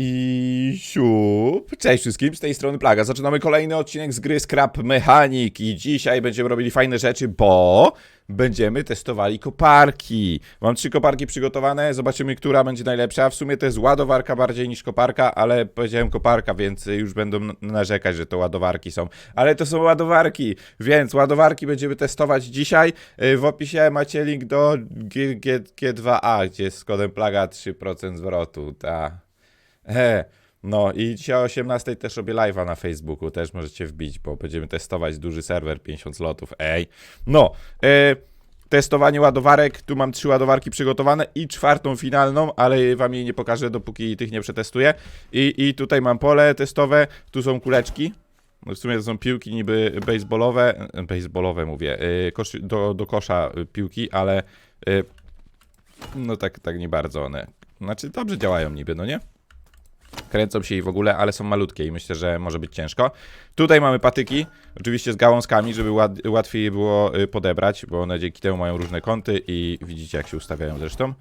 I siup. Cześć wszystkim, z tej strony Plaga. Zaczynamy kolejny odcinek z gry Scrap Mechanic i dzisiaj będziemy robili fajne rzeczy, bo będziemy testowali koparki. Mam trzy koparki przygotowane, zobaczymy, która będzie najlepsza. W sumie to jest ładowarka bardziej niż koparka, ale powiedziałem koparka, więc już będą narzekać, że to ładowarki są. Ale to są ładowarki, więc ładowarki będziemy testować dzisiaj. Y, W opisie macie link do G- G- G2A, gdzie jest z kodem Plaga 3% zwrotu. Ta. He. No i dzisiaj o 18 też robię live'a na Facebooku, też możecie wbić, bo będziemy testować duży serwer, 50 slotów, ej. No, e, testowanie ładowarek, tu mam trzy ładowarki przygotowane i czwartą finalną, ale wam jej nie pokażę, dopóki tych nie przetestuję. I, i tutaj mam pole testowe, tu są kuleczki, no w sumie to są piłki niby baseballowe, e, baseballowe mówię, e, do, do kosza piłki, ale no tak, tak nie bardzo one, znaczy dobrze działają niby, no nie? Kręcą się i w ogóle, ale są malutkie i myślę, że może być ciężko. Tutaj mamy patyki, oczywiście z gałązkami, żeby ład, łatwiej było y, podebrać, bo one dzięki temu mają różne kąty i widzicie jak się ustawiają zresztą.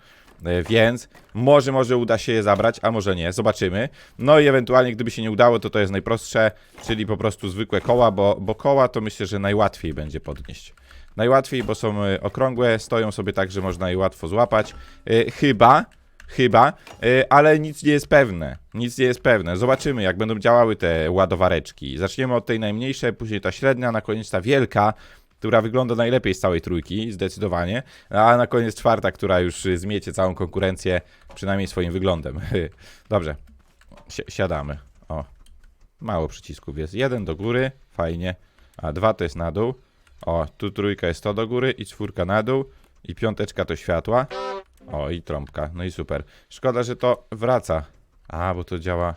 E, Więc może, może uda się je zabrać, a może nie, zobaczymy. No i ewentualnie, gdyby się nie udało, to to jest najprostsze, czyli po prostu zwykłe koła, bo, bo koła to myślę, że najłatwiej będzie podnieść. Najłatwiej, bo są y, okrągłe, stoją sobie tak, że można je łatwo złapać. Y, Chyba, chyba, y, ale nic nie jest pewne. Nic nie jest pewne. Zobaczymy, jak będą działały te ładowareczki. Zaczniemy od tej najmniejszej, później ta średnia, na koniec ta wielka, która wygląda najlepiej z całej trójki, zdecydowanie. A na koniec czwarta, która już zmiecie całą konkurencję, przynajmniej swoim wyglądem. Dobrze, Si siadamy. O, mało przycisków jest. Jeden do góry, fajnie, a dwa to jest na dół. O, tu trójka jest to do góry i czwórka na dół. I piąteczka to światła. O, i trąbka. No i super. Szkoda, że to wraca. A, bo to działa.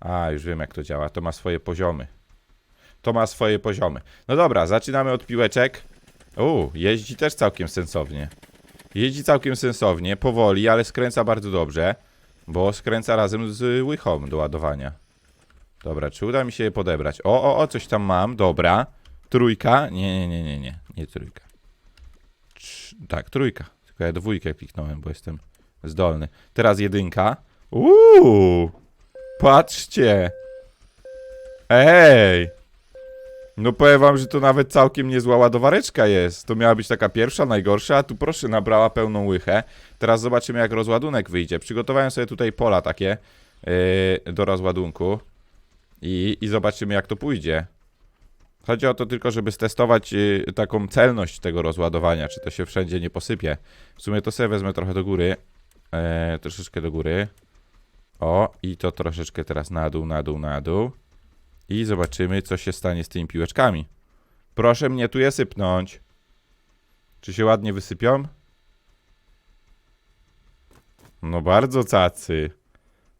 A, już wiem jak to działa. To ma swoje poziomy. To ma swoje poziomy. No dobra, zaczynamy od piłeczek. U, jeździ też całkiem sensownie. Jeździ całkiem sensownie, powoli, ale skręca bardzo dobrze, bo skręca razem z łychą do ładowania. Dobra, czy uda mi się je podebrać? O, o, o, coś tam mam, dobra. Trójka? Nie, nie, nie, nie, nie, nie trójka. Trz- tak, trójka. Tylko ja dwójkę kliknąłem, bo jestem zdolny. Teraz jedynka. Uuu! Patrzcie! Ej! No powiem wam, że to nawet całkiem niezła ładowareczka jest. To miała być taka pierwsza, najgorsza, a tu proszę, nabrała pełną łychę. Teraz zobaczymy, jak rozładunek wyjdzie. Przygotowałem sobie tutaj pola takie yy, do rozładunku. I, I zobaczymy, jak to pójdzie. Chodzi o to tylko, żeby stestować y, taką celność tego rozładowania, czy to się wszędzie nie posypie. W sumie to sobie wezmę trochę do góry. E, troszeczkę do góry. O, i to troszeczkę teraz na dół, na dół, na dół. I zobaczymy, co się stanie z tymi piłeczkami. Proszę mnie tu je sypnąć. Czy się ładnie wysypią? No bardzo cacy.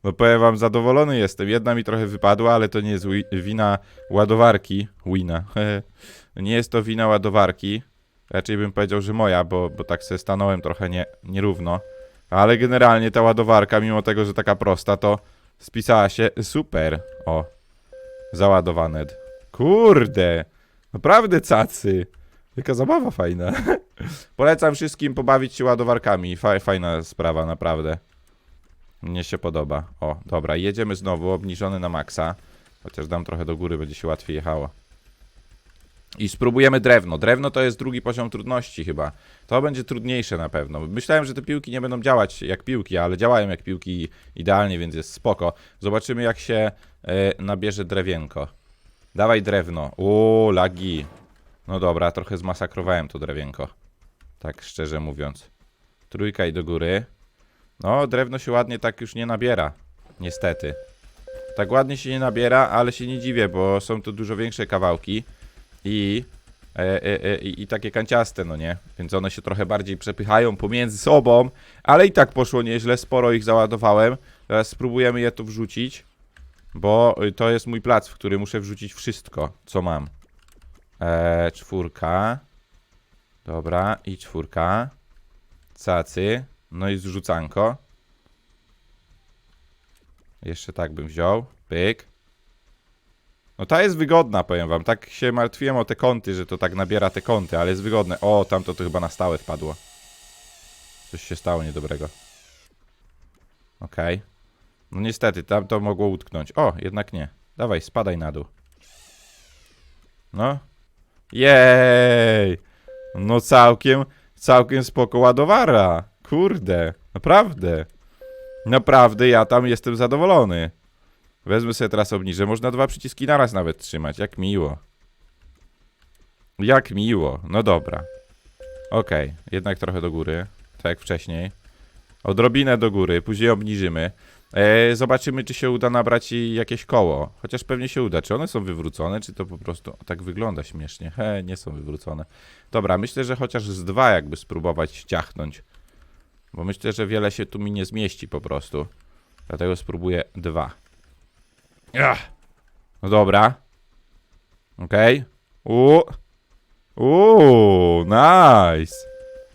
No powiem wam, zadowolony jestem. Jedna mi trochę wypadła, ale to nie jest wi- wina ładowarki. Wina. nie jest to wina ładowarki. Raczej bym powiedział, że moja, bo, bo tak sobie stanąłem trochę nie, nierówno. Ale generalnie ta ładowarka, mimo tego, że taka prosta, to spisała się super. O, załadowane. Kurde, naprawdę cacy. Jaka zabawa fajna. Polecam wszystkim pobawić się ładowarkami. Fa fajna sprawa, naprawdę. Mnie się podoba. O, dobra, jedziemy znowu, obniżony na maksa. Chociaż dam trochę do góry, będzie się łatwiej jechało. I spróbujemy drewno. Drewno to jest drugi poziom trudności chyba. To będzie trudniejsze na pewno. Myślałem, że te piłki nie będą działać jak piłki, ale działają jak piłki idealnie, więc jest spoko. Zobaczymy jak się e, nabierze drewienko. Dawaj drewno. O, lagi. No dobra, trochę zmasakrowałem to drewienko. Tak szczerze mówiąc. Trójka i do góry. No, drewno się ładnie tak już nie nabiera. Niestety. Tak ładnie się nie nabiera, ale się nie dziwię, bo są to dużo większe kawałki i, e, e, e, i, takie kanciaste, no nie? Więc one się trochę bardziej przepychają pomiędzy sobą, ale i tak poszło nieźle, sporo ich załadowałem. Teraz spróbujemy je tu wrzucić, bo to jest mój plac, w który muszę wrzucić wszystko, co mam. E, czwórka. Dobra, i czwórka. Cacy. No i zrzucanko. Jeszcze tak bym wziął. Pyk. No ta jest wygodna, powiem wam. Tak się martwiłem o te kąty, że to tak nabiera te kąty, ale jest wygodne. O, tamto to chyba na stałe wpadło. Coś się stało niedobrego. Okej. No niestety, tam to mogło utknąć. O, jednak nie. Dawaj, spadaj na dół. No. Jej! No całkiem, całkiem spoko ładowara. Kurde, naprawdę. Naprawdę ja tam jestem zadowolony. Wezmę sobie teraz obniżę. Można dwa przyciski naraz nawet trzymać. Jak miło. Jak miło. No dobra. Okej, jednak trochę do góry. Tak jak wcześniej. Odrobinę do góry, później obniżymy. E, zobaczymy, czy się uda nabrać jakieś koło. Chociaż pewnie się uda. Czy one są wywrócone, czy to po prostu tak wygląda śmiesznie? He, nie są wywrócone. Dobra, myślę, że chociaż z dwa jakby spróbować ciachnąć. Bo myślę, że wiele się tu mi nie zmieści po prostu. Dlatego spróbuję dwa. Ach. No dobra. Okej. Okay. Uuu, nice.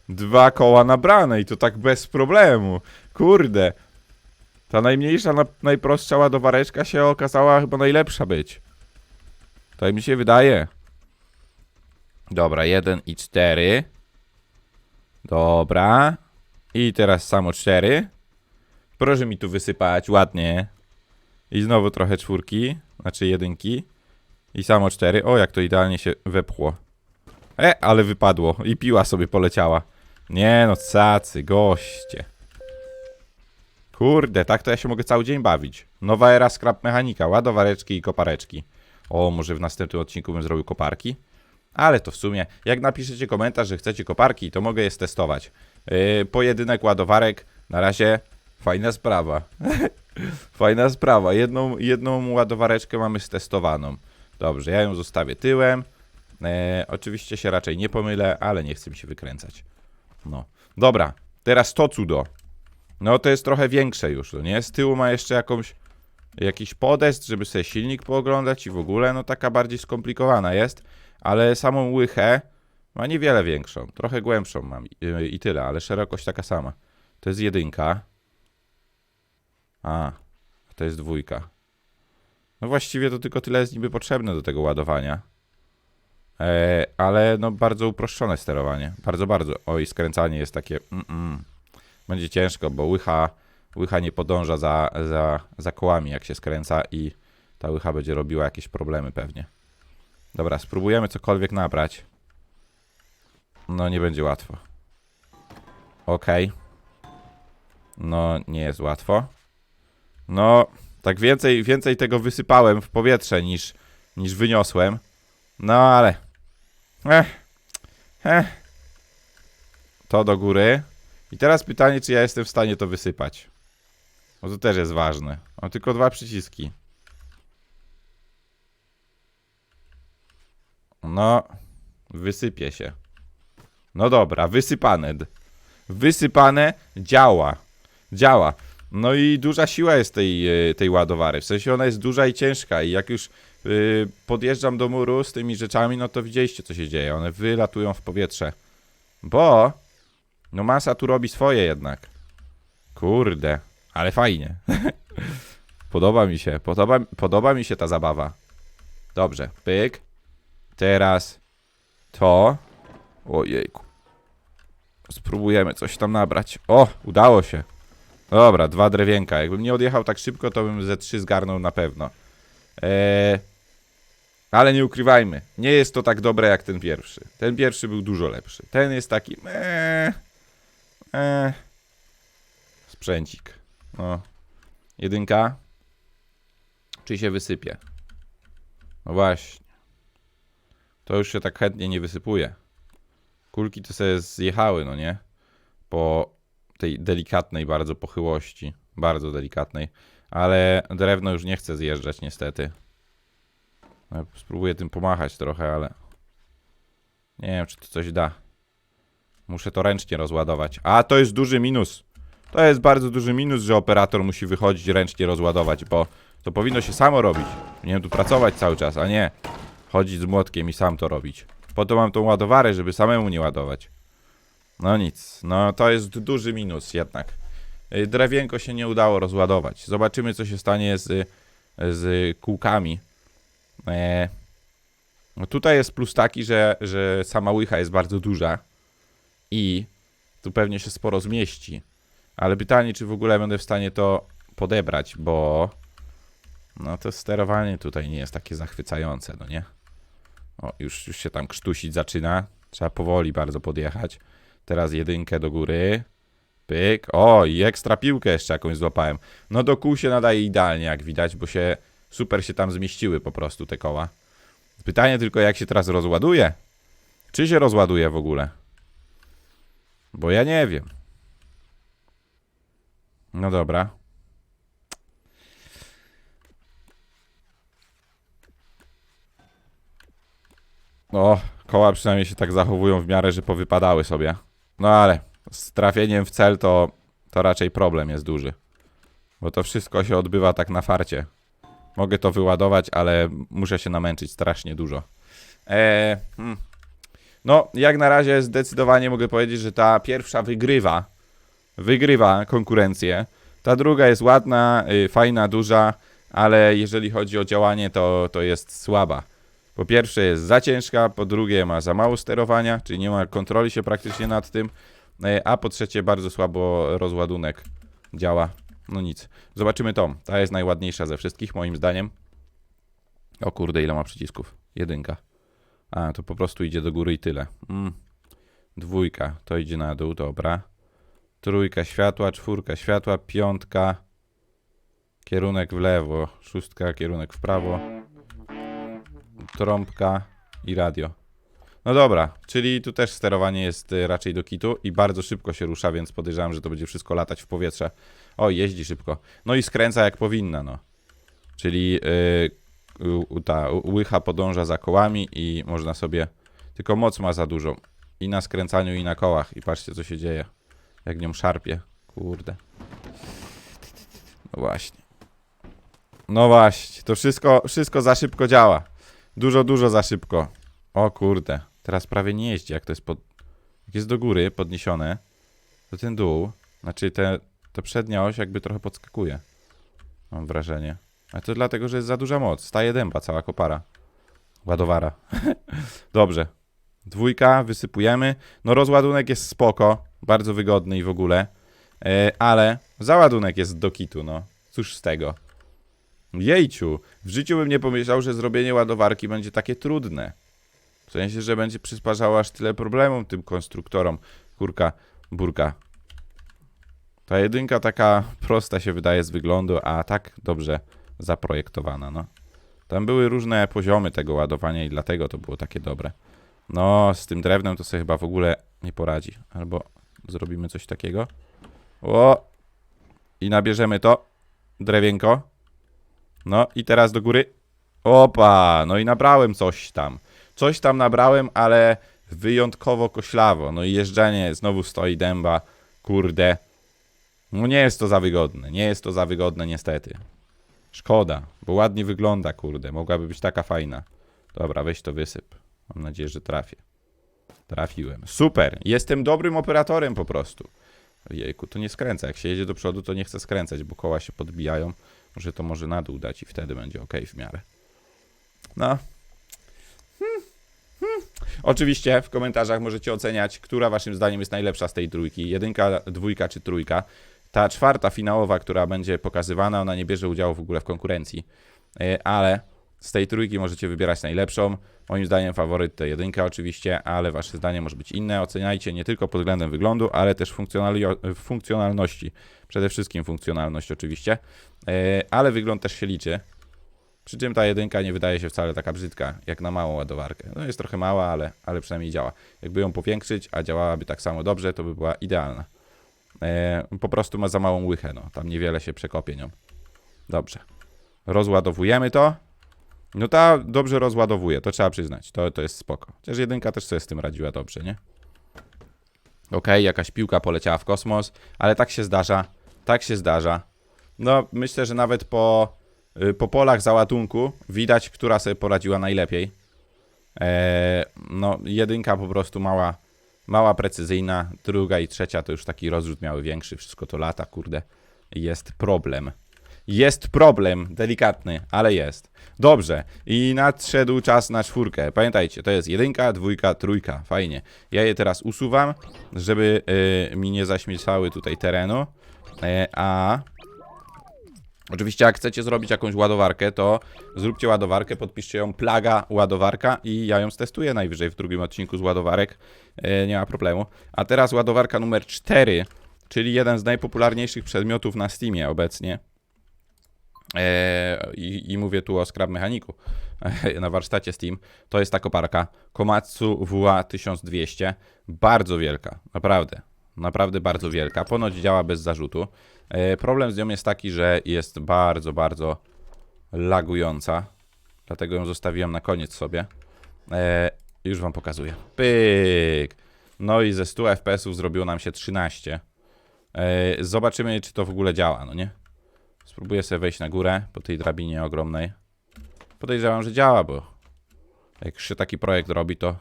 Dwa koła nabrane i to tak bez problemu. Kurde. Ta najmniejsza, na, najprostsza ładowareczka się okazała chyba najlepsza być. Tak mi się wydaje. Dobra, jeden i cztery. Dobra. I teraz samo cztery. Proszę mi tu wysypać ładnie. I znowu trochę czwórki, znaczy jedynki. I samo cztery. O, jak to idealnie się wepchło. E, ale wypadło. I piła sobie poleciała. Nie no, cacy, goście. Kurde, tak to ja się mogę cały dzień bawić. Nowa era scrap mechanika, ładowareczki i kopareczki. O, może w następnym odcinku bym zrobił koparki? Ale to w sumie, jak napiszecie komentarz, że chcecie koparki, to mogę je testować. Yy, pojedynek ładowarek, na razie fajna sprawa. fajna sprawa. Jedną, jedną ładowareczkę mamy stestowaną. Dobrze, ja ją zostawię tyłem. E, oczywiście się raczej nie pomylę, ale nie chcę mi się wykręcać. No. Dobra, teraz to cudo. No to jest trochę większe już, no nie? Z tyłu ma jeszcze jakąś, jakiś podest, żeby sobie silnik pooglądać i w ogóle, no taka bardziej skomplikowana jest. Ale samą łychę ma niewiele większą, trochę głębszą mam i, tyle, ale szerokość taka sama. To jest jedynka. A, to jest dwójka. No właściwie to tylko tyle jest niby potrzebne do tego ładowania. E, ale no bardzo uproszczone sterowanie. Bardzo, bardzo. Oj, skręcanie jest takie. Mm -mm. Będzie ciężko, bo łycha, łycha nie podąża za, za, za kołami, jak się skręca, i ta łycha będzie robiła jakieś problemy pewnie. Dobra, spróbujemy cokolwiek nabrać. No, nie będzie łatwo. Okej. No, nie jest łatwo. No, tak więcej, więcej tego wysypałem w powietrze niż, niż wyniosłem. No, ale Ech. Ech. To do góry. I teraz pytanie, czy ja jestem w stanie to wysypać. Bo to też jest ważne. Mam tylko dwa przyciski. No, wysypie się. No dobra, wysypane. Wysypane działa. Działa. No i duża siła jest tej, e, tej ładowary. W sensie ona jest duża i ciężka. I jak już yy, podjeżdżam do muru z tymi rzeczami, no to widzieliście co się dzieje. One wylatują w powietrze. Bo no masa tu robi swoje jednak. Kurde, ale fajnie. podoba mi się, podoba, podoba mi się ta zabawa. Dobrze, pyk. Teraz to. Ojejku. Spróbujemy coś tam nabrać. O, udało się. Dobra, dwa drewienka. Jakbym nie odjechał tak szybko, to bym ze trzy zgarnął na pewno. Eee, ale nie ukrywajmy, nie jest to tak dobre jak ten pierwszy. Ten pierwszy był dużo lepszy. Ten jest taki. Eee, eee, sprzęcik. No. Jedynka. Czy się wysypie? No właśnie. To już się tak chętnie nie wysypuje. Kulki to sobie zjechały, no nie? Po tej delikatnej bardzo pochyłości. Bardzo delikatnej. Ale drewno już nie chce zjeżdżać niestety. No, spróbuję tym pomachać trochę, ale... Nie wiem, czy to coś da. Muszę to ręcznie rozładować. A, to jest duży minus. To jest bardzo duży minus, że operator musi wychodzić ręcznie rozładować, bo to powinno się samo robić. Nie wiem tu pracować cały czas, a nie chodzić z młotkiem i sam to robić. Po to mam tą ładowarę, żeby samemu nie ładować. No nic, no to jest duży minus jednak. Y, drewienko się nie udało rozładować. Zobaczymy, co się stanie z, z kółkami. E, no tutaj jest plus taki, że, że sama łycha jest bardzo duża i tu pewnie się sporo zmieści. Ale pytanie, czy w ogóle będę w stanie to podebrać, bo no to sterowanie tutaj nie jest takie zachwycające, no nie? O, już, już się tam krztusić zaczyna. Trzeba powoli bardzo podjechać. Teraz jedynkę do góry. Pyk. O, i ekstra piłkę jeszcze jakąś złapałem. No do kół się nadaje idealnie, jak widać, bo się super się tam zmieściły po prostu te koła. Pytanie tylko, jak się teraz rozładuje? Czy się rozładuje w ogóle? Bo ja nie wiem. No dobra. O, koła przynajmniej się tak zachowują w miarę, że powypadały sobie. No ale z trafieniem w cel to, to raczej problem jest duży. Bo to wszystko się odbywa tak na farcie. Mogę to wyładować, ale muszę się namęczyć strasznie dużo. Eee, hmm. No, jak na razie zdecydowanie mogę powiedzieć, że ta pierwsza wygrywa. Wygrywa konkurencję. Ta druga jest ładna, y, fajna, duża, ale jeżeli chodzi o działanie, to, to jest słaba. Po pierwsze jest za ciężka, po drugie ma za mało sterowania, czyli nie ma kontroli się praktycznie nad tym, e, a po trzecie bardzo słabo rozładunek działa. No nic. Zobaczymy tą. Ta jest najładniejsza ze wszystkich, moim zdaniem. O kurde, ile ma przycisków? Jedynka. A, to po prostu idzie do góry i tyle. Mm. Dwójka, to idzie na dół, dobra. Trójka światła, czwórka światła, piątka. Kierunek w lewo, szóstka, kierunek w prawo trąbka i radio. No dobra, czyli tu też sterowanie jest y, raczej do kitu i bardzo szybko się rusza, więc podejrzewam, że to będzie wszystko latać w powietrze. O, jeździ szybko. No i skręca jak powinna, no. Czyli yy, ta łycha podąża za kołami i można sobie... Tylko moc ma za dużo. I na skręcaniu, i na kołach. I patrzcie, co się dzieje. Jak nią szarpie. Kurde. No właśnie. No właśnie, to wszystko, wszystko za szybko działa. Dużo, dużo za szybko. O kurde. Teraz prawie nie jeździ, jak to jest pod... Jak jest do góry podniesione, to ten dół, znaczy te, ta przednia oś jakby trochę podskakuje. Mam wrażenie. A to dlatego, że jest za duża moc. Staje dęba cała kopara. Ładowara. Dobrze. Dwójka, wysypujemy. No rozładunek jest spoko. Bardzo wygodny i w ogóle. E, ale załadunek jest do kitu, no. Cóż z tego. Jejciu, w życiu bym nie pomyślał, że zrobienie ładowarki będzie takie trudne. W sensie, że będzie przysparzało aż tyle problemów tym konstruktorom. Kurka, burka. Ta jedynka taka prosta się wydaje z wyglądu, a tak dobrze zaprojektowana, no. Tam były różne poziomy tego ładowania i dlatego to było takie dobre. No, z tym drewnem to sobie chyba w ogóle nie poradzi. Albo zrobimy coś takiego. O! I nabierzemy to. Drewienko. No i teraz do góry. Opa, no i nabrałem coś tam. Coś tam nabrałem, ale wyjątkowo koślawo. No i jeżdżenie znowu stoi dęba. Kurde. No nie jest to za wygodne. Nie jest to za wygodne niestety. Szkoda, bo ładnie wygląda, kurde. Mogłaby być taka fajna. Dobra, weź to wysyp. Mam nadzieję, że trafię. Trafiłem. Super. Jestem dobrym operatorem po prostu. Jejku, to nie skręca. Jak się jedzie do przodu, to nie chcę skręcać, bo koła się podbijają. Może to może na dół dać i wtedy będzie ok w miarę. No. Hmm. Hmm. Oczywiście w komentarzach możecie oceniać, która waszym zdaniem jest najlepsza z tej trójki. Jedynka, dwójka czy trójka. Ta czwarta finałowa, która będzie pokazywana, ona nie bierze udziału w ogóle w konkurencji. E, Ale z tej trójki możecie wybierać najlepszą. Moim zdaniem faworyt to jedynka oczywiście, ale wasze zdanie może być inne. Oceniajcie nie tylko pod względem wyglądu, ale też funkcjonalności. Przede wszystkim funkcjonalność oczywiście, E, ale wygląd też się liczy. Przy czym ta jedynka nie wydaje się wcale taka brzydka, jak na małą ładowarkę. No jest trochę mała, ale, ale przynajmniej działa. Jakby ją powiększyć, a działałaby tak samo dobrze, to by była idealna. E, po prostu ma za małą łychę, no. Tam niewiele się przekopie nią. Dobrze. Rozładowujemy to. No ta dobrze rozładowuje, to trzeba przyznać. To, to jest spoko. Chociaż jedynka też sobie z tym radziła dobrze, nie? Okej, jakaś piłka poleciała w kosmos, ale tak się zdarza. Tak się zdarza. No, myślę, że nawet po, y, po polach załadunku widać, która sobie poradziła najlepiej. Eee, no, jedynka po prostu mała, mała precyzyjna, druga i trzecia to już taki rozrzut miały większy, wszystko to lata, kurde. Jest problem. Jest problem, delikatny, ale jest. Dobrze, i nadszedł czas na czwórkę. Pamiętajcie, to jest jedynka, dwójka, trójka. Fajnie. Ja je teraz usuwam, żeby y, mi nie zaśmiecały tutaj terenu. E, a Oczywiście jak chcecie zrobić jakąś ładowarkę, to zróbcie ładowarkę, podpiszcie ją plaga ładowarka i ja ją stestuję najwyżej w drugim odcinku z ładowarek. E, nie ma problemu. A teraz ładowarka numer 4, czyli jeden z najpopularniejszych przedmiotów na Steamie obecnie. E, i, I mówię tu o Scrap Mechaniku na warsztacie Steam. To jest ta koparka Komatsu WA 1200. Bardzo wielka, naprawdę. Naprawdę bardzo wielka. Ponoć działa bez zarzutu. E, problem z nią jest taki, że jest bardzo, bardzo lagująca. Dlatego ją zostawiłem na koniec sobie. E, już wam pokazuję. Pyk! No i ze 100 FPS-ów zrobiło nam się 13. E, zobaczymy, czy to w ogóle działa, no nie? Spróbuję sobie wejść na górę po tej drabinie ogromnej. Podejrzewam, że działa, bo jak się taki projekt robi, to,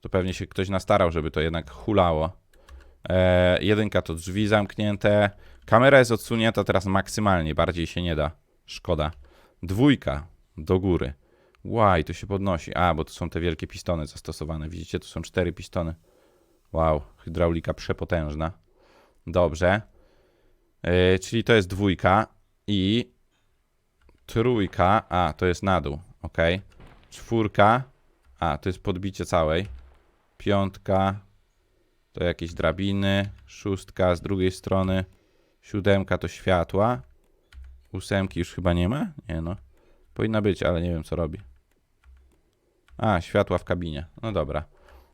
to pewnie się ktoś nastarał, żeby to jednak hulało. E, jedynka to drzwi zamknięte. Kamera jest odsunięta teraz maksymalnie, bardziej się nie da. Szkoda. Dwójka do góry. Łaj, to się podnosi. A, bo to są te wielkie pistony zastosowane. Widzicie, tu są cztery pistony. Wow, hydraulika przepotężna. Dobrze. Yy, czyli to jest dwójka i trójka, a to jest na dół, ok. Czwórka, a to jest podbicie całej. Piątka, to jakieś drabiny. Szóstka z drugiej strony. Siódemka to światła. Ósemki już chyba nie ma? Nie no. Powinna być, ale nie wiem co robi. A, światła w kabinie. No dobra.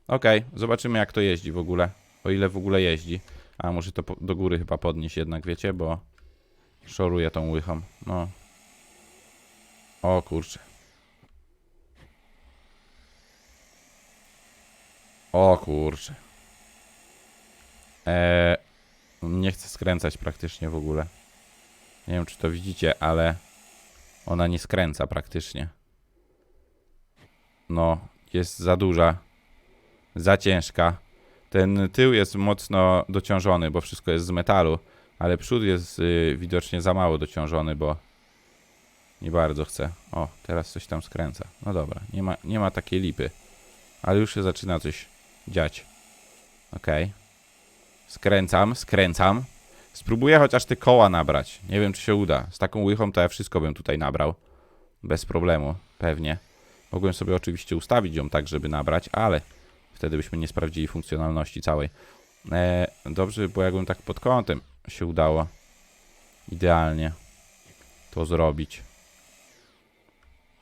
Okej, zobaczymy jak to jeździ w ogóle. O ile w ogóle jeździ. A może to do góry chyba podnieść jednak, wiecie, bo szoruje tą łychą. No. O kurczę. O kurczę. Eee, nie chcę skręcać praktycznie w ogóle. Nie wiem, czy to widzicie, ale ona nie skręca praktycznie. No, jest za duża, za ciężka. Ten tył jest mocno dociążony, bo wszystko jest z metalu, ale przód jest y, widocznie za mało dociążony, bo nie bardzo chcę. O, teraz coś tam skręca. No dobra, nie ma, nie ma takiej lipy. Ale już się zaczyna coś dziać. Okej. Skręcam, skręcam. Spróbuję chociaż te koła nabrać. Nie wiem, czy się uda. Z taką łychą to ja wszystko bym tutaj nabrał. Bez problemu, pewnie. Mogłem sobie oczywiście ustawić ją tak, żeby nabrać, ale wtedy byśmy nie sprawdzili funkcjonalności całej. E, dobrze było, jakbym tak pod kątem się udało idealnie to zrobić.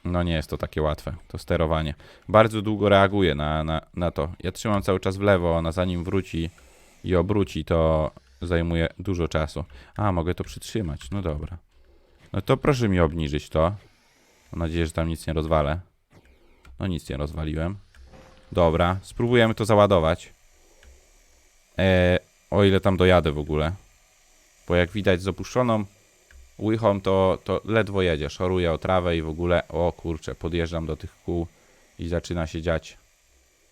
No nie jest to takie łatwe, to sterowanie. Bardzo długo reaguje na, na, na to. Ja trzymam cały czas w lewo, ona zanim wróci i obróci, to zajmuje dużo czasu. A, mogę to przytrzymać, no dobra. No to proszę mi obniżyć to. Mam nadzieję, że tam nic nie rozwalę. No nic nie rozwaliłem. Dobra, spróbujemy to załadować. E, o ile tam dojadę w ogóle. Bo jak widać z opuszczoną łychą, to, to ledwo jedzie. Szoruje o trawę i w ogóle, o kurczę, podjeżdżam do tych kół i zaczyna się dziać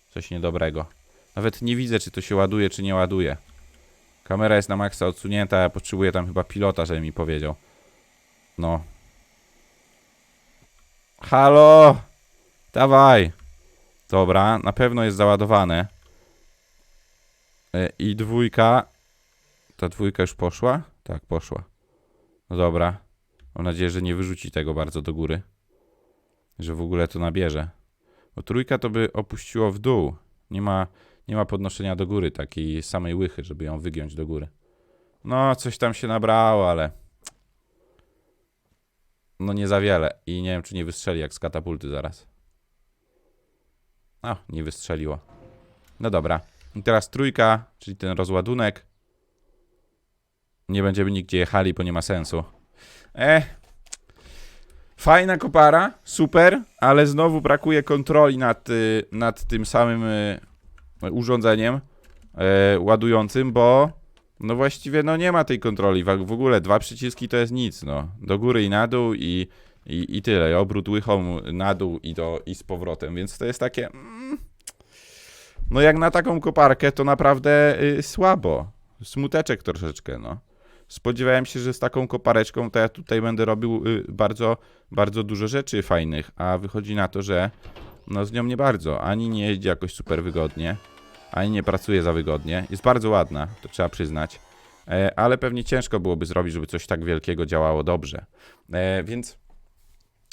coś niedobrego. Nawet nie widzę, czy to się ładuje, czy nie ładuje. Kamera jest na maksa odsunięta, ja potrzebuję tam chyba pilota, żeby mi powiedział. No. Halo! Dawaj! Dobra, na pewno jest załadowane. E, I dwójka. Ta dwójka już poszła? Tak, poszła. No dobra. Mam nadzieję, że nie wyrzuci tego bardzo do góry. Że w ogóle to nabierze. Bo trójka to by opuściło w dół. Nie ma, nie ma podnoszenia do góry takiej samej łychy, żeby ją wygiąć do góry. No, coś tam się nabrało, ale... No nie za wiele. I nie wiem, czy nie wystrzeli jak z katapulty zaraz. O, nie wystrzeliło. No dobra. I teraz trójka, czyli ten rozładunek. Nie będziemy nigdzie jechali, bo nie ma sensu. E. Fajna kopara, super, ale znowu brakuje kontroli nad, y, nad tym samym y, urządzeniem y, ładującym, bo no właściwie no nie ma tej kontroli. W ogóle dwa przyciski to jest nic, no. Do góry i na dół i, i, i tyle. Obrót łychą na dół i, do, i z powrotem, więc to jest takie... Mm, no jak na taką koparkę to naprawdę y, słabo. Smuteczek troszeczkę, no. Spodziewałem się, że z taką kopareczką to ja tutaj będę robił y, bardzo, bardzo dużo rzeczy fajnych, a wychodzi na to, że no z nią nie bardzo. Ani nie jeździ jakoś super wygodnie, ani nie pracuje za wygodnie. Jest bardzo ładna, to trzeba przyznać. e, ale pewnie ciężko byłoby zrobić, żeby coś tak wielkiego działało dobrze. E, Więc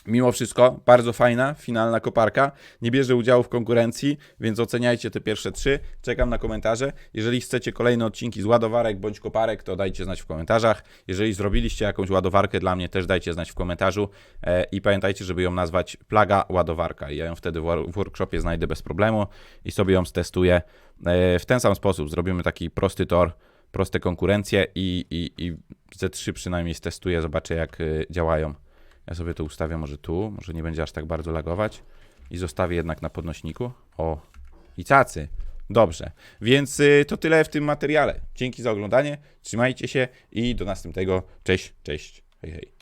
Mimo wszystko, bardzo fajna, finalna koparka. Nie bierze udziału w konkurencji, więc oceniajcie te pierwsze trzy. Czekam na komentarze. Jeżeli chcecie kolejne odcinki z ładowarek bądź koparek, to dajcie znać w komentarzach. Jeżeli zrobiliście jakąś ładowarkę dla mnie, też dajcie znać w komentarzu. E, I pamiętajcie, żeby ją nazwać plaga ładowarka. Ja ją wtedy w, wor- w workshopie znajdę bez problemu i sobie ją stestuję. E, w ten sam sposób zrobimy taki prosty tor, proste konkurencje i, i, i ze trzy przynajmniej stestuję, zobaczę jak y, działają. Ja sobie to ustawię może tu, może nie będzie aż tak bardzo lagować. I zostawię jednak na podnośniku. O, i cacy. Dobrze, więc y, to tyle w tym materiale. Dzięki za oglądanie, trzymajcie się i do następnego. Cześć, cześć, hej, hej.